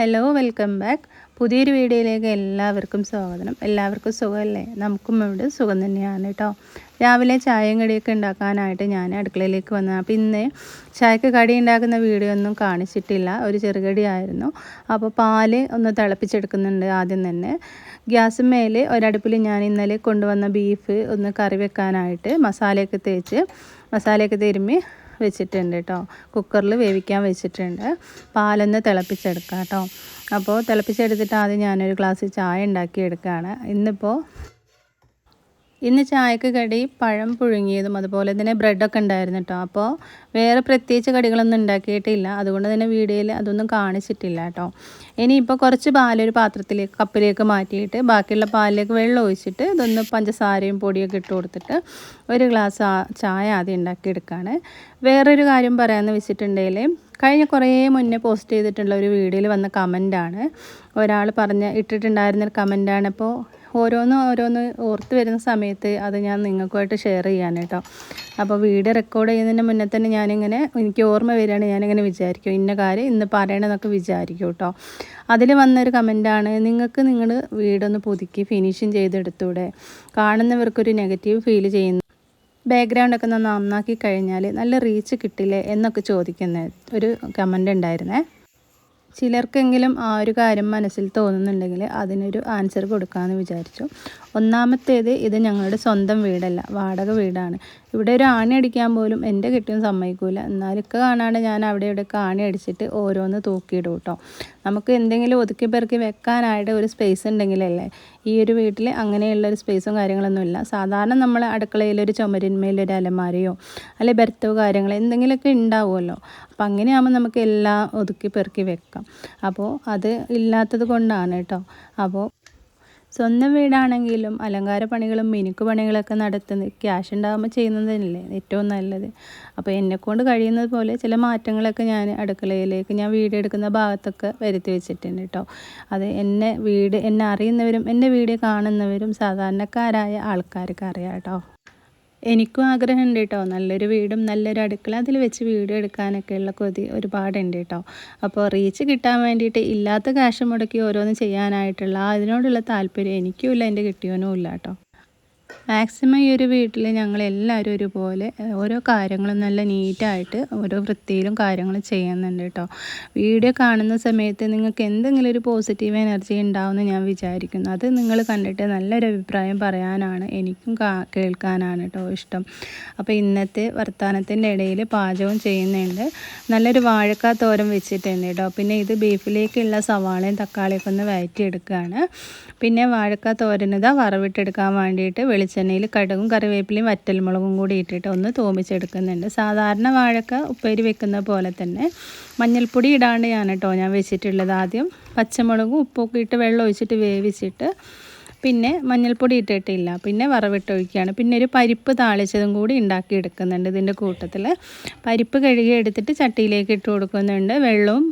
Hello welcome back പുതിയൊരു വീഡിയോയിലേക്ക് എല്ലാവർക്കും സ്വാഗതം. എല്ലാവർക്കും സുഖമല്ലേ? നമുക്കും ഇവിടെ സുഖം തന്നെയാണ് കേട്ടോ. രാവിലെ ചായയും കടിയൊക്കെ ഉണ്ടാക്കാനായിട്ട് ഞാൻ അടുക്കളയിലേക്ക് വന്നത്. അപ്പോൾ ഇന്ന് ചായക്ക് കടി ഉണ്ടാക്കുന്ന വീഡിയോ ഒന്നും കാണിച്ചിട്ടില്ല. ഒരു ചെറുകടിയായിരുന്നു അപ്പോൾ പാൽ ഒന്ന് തിളപ്പിച്ചെടുക്കുന്നുണ്ട് ആദ്യം തന്നെ. ഗ്യാസ് മേൽ ഒരടുപ്പിൽ ഞാൻ ഇന്നലെ കൊണ്ടുവന്ന ബീഫ് ഒന്ന് കറി വെക്കാനായിട്ട് മസാലയൊക്കെ തേച്ച് മസാലയൊക്കെ തിരുമ്മി വെച്ചിട്ടുണ്ട് കേട്ടോ. കുക്കറിൽ വേവിക്കാൻ വെച്ചിട്ടുണ്ട്. പാലൊന്ന് തിളപ്പിച്ചെടുക്കാം കേട്ടോ. അപ്പോൾ തിളപ്പിച്ചെടുത്തിട്ട് ആദ്യം ഞാനൊരു ഗ്ലാസ് ചായ ഉണ്ടാക്കി എടുക്കുകയാണ് ഇന്നിപ്പോൾ ഇന്ന് ചായക്ക് കടി പഴം പുഴുങ്ങിയതും അതുപോലെ തന്നെ ബ്രെഡൊക്കെ ഉണ്ടായിരുന്നു കേട്ടോ അപ്പോൾ വേറെ പ്രത്യേകിച്ച് കടികളൊന്നും ഉണ്ടാക്കിയിട്ടില്ല. അതുകൊണ്ട് തന്നെ വീഡിയോയിൽ അതൊന്നും കാണിച്ചിട്ടില്ല കേട്ടോ ഇനിയിപ്പോൾ കുറച്ച് പാലൊരു പാത്രത്തിലേക്ക് കപ്പിലേക്ക് മാറ്റിയിട്ട് ബാക്കിയുള്ള പാലിലേക്ക് വെള്ളം ഒഴിച്ചിട്ട് ഇതൊന്ന് പഞ്ചസാരയും പൊടിയൊക്കെ ഇട്ട് കൊടുത്തിട്ട് ഒരു ഗ്ലാസ് ചായ ആദ്യം ഉണ്ടാക്കിയെടുക്കുകയാണ് വേറൊരു കാര്യം പറയാമെന്ന് വെച്ചിട്ടുണ്ടെങ്കിൽ കഴിഞ്ഞ കുറേ മുന്നേ പോസ്റ്റ് ചെയ്തിട്ടുള്ള ഒരു വീഡിയോയിൽ വന്ന കമന്റാണ് ഒരാൾ പറഞ്ഞ് ഇട്ടിട്ടുണ്ടായിരുന്നൊരു കമന്റാണ് അപ്പോൾ ഓരോന്ന് ഓരോന്ന് ഓർത്ത് വരുന്ന സമയത്ത് അത് ഞാൻ നിങ്ങൾക്കുമായിട്ട് ഷെയർ ചെയ്യാൻ കേട്ടോ. അപ്പോൾ വീഡിയോ റെക്കോർഡ് ചെയ്യുന്നതിന് മുന്നേ തന്നെ ഞാനിങ്ങനെ എനിക്ക് ഓർമ്മ വരികയാണ് ഞാനിങ്ങനെ വിചാരിക്കും. ഇന്ന കാര്യം ഇന്ന് പറയണമെന്നൊക്കെ വിചാരിക്കും കേട്ടോ. അതിൽ വന്നൊരു കമന്റാണ് നിങ്ങൾക്ക് നിങ്ങൾ വീടൊന്ന് പുതുക്കി ഫിനിഷിങ് ചെയ്തെടുത്തൂടെ? കാണുന്നവർക്കൊരു നെഗറ്റീവ് ഫീൽ ചെയ്യുന്നു. ബാക്ക്ഗ്രൗണ്ടൊക്കെ നന്നാക്കി കഴിഞ്ഞാൽ നല്ല റീച്ച് കിട്ടില്ലേ? എന്നൊക്കെ ചോദിക്കുന്ന ഒരു കമന്റ് ഉണ്ടായിരുന്നേ. ചിലർക്കെങ്കിലും ആ ഒരു കാര്യം മനസ്സിൽ തോന്നുന്നുണ്ടെങ്കിൽ അതിനൊരു ആൻസർ കൊടുക്കാമെന്ന് വിചാരിച്ചു. ഒന്നാമത്തേത് ഇത് ഞങ്ങളുടെ സ്വന്തം വീടല്ല വാടക വീടാണ്. ഇവിടെ ഒരു ആണി അടിക്കാൻ പോലും എന്റെ കെട്ടിയും സമ്മതിക്കൂല. എന്നാലൊക്കെ കാണാണ്ട് ഞാൻ അവിടെ ഇവിടെയൊക്കെ ആണി അടിച്ചിട്ട് ഓരോന്ന് തൂക്കിയിടും കേട്ടോ. നമുക്ക് എന്തെങ്കിലും ഒതുക്കി പെറുക്കി വെക്കാനായിട്ട് ഒരു സ്പേസ് ഉണ്ടെങ്കിലല്ലേ ഈ ഒരു വീട്ടിൽ അങ്ങനെയുള്ള ഒരു സ്പേസും കാര്യങ്ങളൊന്നും ഇല്ല. സാധാരണ നമ്മൾ അടുക്കളയിൽ ഒരു അലമാരയോ അല്ലെ ബെർത്തോ കാര്യങ്ങൾ എന്തെങ്കിലുമൊക്കെ ഉണ്ടാവുമല്ലോ. അപ്പം അങ്ങനെയാകുമ്പോൾ നമുക്ക് എല്ലാം ഒതുക്കി പെറുക്കി വെക്കാം. അപ്പോൾ അത് ഇല്ലാത്തത് കൊണ്ടാണ് കേട്ടോ. അപ്പോൾ സ്വന്തം വീടാണെങ്കിലും അലങ്കാര പണികളും മിനുക്ക് പണികളൊക്കെ നടത്തുന്നത് ക്യാഷ് ഉണ്ടാകുമ്പോൾ ചെയ്യുന്നതല്ലേ ഏറ്റവും നല്ലത്. അപ്പോൾ എന്നെക്കൊണ്ട് കഴിയുന്നത് പോലെ ചില മാറ്റങ്ങളൊക്കെ ഞാൻ അടുക്കളയിലേക്ക് ഞാൻ വീട് എടുക്കുന്ന ഭാഗത്തൊക്കെ വരുത്തി വെച്ചിട്ടുണ്ട് കേട്ടോ അത് എന്നെ വീട് എന്നെ അറിയുന്നവരും എന്റെ വീട് കാണുന്നവരും സാധാരണക്കാരായ ആൾക്കാർക്ക് അറിയാം കേട്ടോ എനിക്കും ആഗ്രഹമുണ്ട് കേട്ടോ. നല്ലൊരു വീടും നല്ലൊരു അടുക്കള അതിൽ വെച്ച് വീഡിയോ എടുക്കാനൊക്കെയുള്ള കൊതി ഒരുപാടുണ്ട് കേട്ടോ. അപ്പോൾ റീച്ച് കിട്ടാൻ വേണ്ടിയിട്ട് ഇല്ലാത്ത കാശ് മുടക്കി ഓരോന്ന് ചെയ്യാനായിട്ടുള്ള അതിനോടുള്ള താല്പര്യം എനിക്കും ഇല്ല എന്റെ കിട്ടിയവനും ഇല്ല കേട്ടോ. മാക്സിമം ഈ ഒരു വീട്ടിൽ ഞങ്ങൾ എല്ലാവരും ഒരുപോലെ ഓരോ കാര്യങ്ങളും നല്ല നീറ്റായിട്ട് ഓരോ വൃത്തിയിലും കാര്യങ്ങൾ ചെയ്യുന്നുണ്ട് കേട്ടോ. വീഡിയോ കാണുന്ന സമയത്ത് നിങ്ങൾക്ക് എന്തെങ്കിലും ഒരു പോസിറ്റീവ് എനർജി ഉണ്ടാവുമെന്ന് ഞാൻ വിചാരിക്കുന്നു. അത് നിങ്ങൾ കണ്ടിട്ട് നല്ലൊരു അഭിപ്രായം പറയാനാണ് എനിക്കും കേൾക്കാനാണ് കേട്ടോ ഇഷ്ടം. അപ്പോൾ ഇന്നത്തെ വർത്തമാനത്തിന്റെ ഇടയിൽ പാചകം ചെയ്യുന്നുണ്ട്. നല്ലൊരു വാഴക്കാ തോരൻ വെച്ചിട്ടുണ്ട് കേട്ടോ. പിന്നെ ഇത് ബീഫിലേക്കുള്ള സവാളയും തക്കാളിയൊക്കെ ഒന്ന് വഴറ്റിയെടുക്കുകയാണ് പിന്നെ വാഴക്കാ തോരനിതാ വറവിട്ടെടുക്കാൻ വേണ്ടിയിട്ട് വെളിച്ചെണ്ണയിൽ കടുകും കറിവേപ്പിലയും വറ്റൽമുളകും കൂടി ഇട്ടിട്ട് ഒന്ന് തോമിച്ചെടുക്കുന്നുണ്ട്. സാധാരണ വാഴക്ക ഉപ്പേരി വെക്കുന്ന പോലെ തന്നെ. മഞ്ഞൾപ്പൊടി ഇടാണ്ട് ഞാൻ കേട്ടോ ഞാൻ വെച്ചിട്ടുള്ളത് ആദ്യം. പച്ചമുളകും ഉപ്പൊക്കെ ഇട്ട് വെള്ളം ഒഴിച്ചിട്ട് വേവിച്ചിട്ട് പിന്നെ മഞ്ഞൾപ്പൊടി ഇട്ടിട്ടില്ല. പിന്നെ വറവിട്ട് ഒഴിക്കുകയാണ് പിന്നെ ഒരു പരിപ്പ് താളിച്ചതും കൂടി ഉണ്ടാക്കി എടുക്കുന്നുണ്ട് ഇതിന്റെ കൂട്ടത്തിൽ. പരിപ്പ് കഴുകി എടുത്തിട്ട് ചട്ടിയിലേക്ക് ഇട്ട് കൊടുക്കുന്നുണ്ട്. വെള്ളവും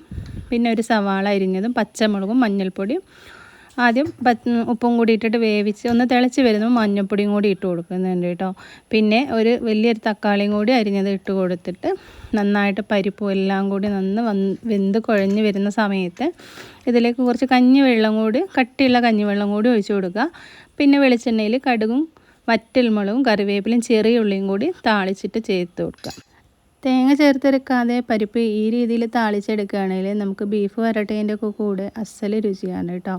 പിന്നെ ഒരു സവാള അരിഞ്ഞതും പച്ചമുളകും മഞ്ഞൾപ്പൊടിയും ആദ്യം ഉപ്പും കൂടി ഇട്ടിട്ട് വേവിച്ച് ഒന്ന് തിളച്ച് വരുമ്പോൾ മഞ്ഞൾപ്പൊടിയും കൂടി ഇട്ട് കൊടുക്കുന്നുണ്ട് കേട്ടോ. പിന്നെ ഒരു വലിയൊരു തക്കാളിയും കൂടി അരിഞ്ഞത് ഇട്ട് കൊടുത്തിട്ട് നന്നായിട്ട് പരിപ്പും എല്ലാം കൂടി നന്ന് വന്ന് വെന്ത് കുഴഞ്ഞ് വരുന്ന സമയത്ത് ഇതിലേക്ക് കുറച്ച് കഞ്ഞി വെള്ളം കൂടി കട്ടിയുള്ള കഞ്ഞിവെള്ളം കൂടി ഒഴിച്ചു കൊടുക്കുക. പിന്നെ വെളിച്ചെണ്ണയിൽ കടുകും വറ്റൽമുളകും കറിവേപ്പിലും ചെറിയ ഉള്ളിയും കൂടി താളിച്ചിട്ട് ചേർത്ത് കൊടുക്കുക. തേങ്ങ ചേർത്തെടുക്കാതെ പരിപ്പ് ഈ രീതിയിൽ താളിച്ചെടുക്കുകയാണെങ്കിൽ നമുക്ക് ബീഫ് വരട്ടേന്റെ ഒക്കെ കൂടെ അസ്സൽ രുചിയാണ് കേട്ടോ.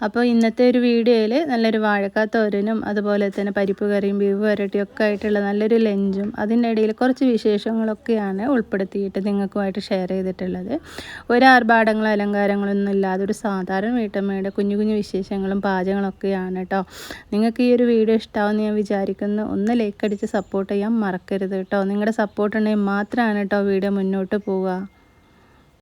അപ്പോൾ ഇന്നത്തെ ഒരു വീഡിയോയിൽ നല്ലൊരു വാഴക്കാ തോരനും അതുപോലെ തന്നെ പരിപ്പ് കറിയും ബീഫ് വരട്ടിയും ഒക്കെ ആയിട്ടുള്ള നല്ലൊരു ലഞ്ചും അതിന്റെ ഇടയിൽ കുറച്ച് വിശേഷങ്ങളൊക്കെയാണ് ഉൾപ്പെടുത്തിയിട്ട് നിങ്ങൾക്കുമായിട്ട് ഷെയർ ചെയ്തിട്ടുള്ളത്. ഒരു ആർഭാടങ്ങളോ അലങ്കാരങ്ങളൊന്നും ഇല്ലാതെ ഒരു സാധാരണ വീട്ടമ്മയുടെ കുഞ്ഞു കുഞ്ഞു വിശേഷങ്ങളും പാചകങ്ങളൊക്കെയാണ് കേട്ടോ. നിങ്ങൾക്ക് ഈ ഒരു വീഡിയോ ഇഷ്ടമാവുമെന്ന് ഞാൻ വിചാരിക്കുന്നു. ഒന്ന് ലൈക്ക് അടിച്ച് സപ്പോർട്ട് ചെയ്യാൻ മറക്കരുത് കേട്ടോ. നിങ്ങളുടെ സപ്പോർട്ട് ഉണ്ടെങ്കിൽ മാത്രമാണ് കേട്ടോ വീഡിയോ മുന്നോട്ട് പോവുക.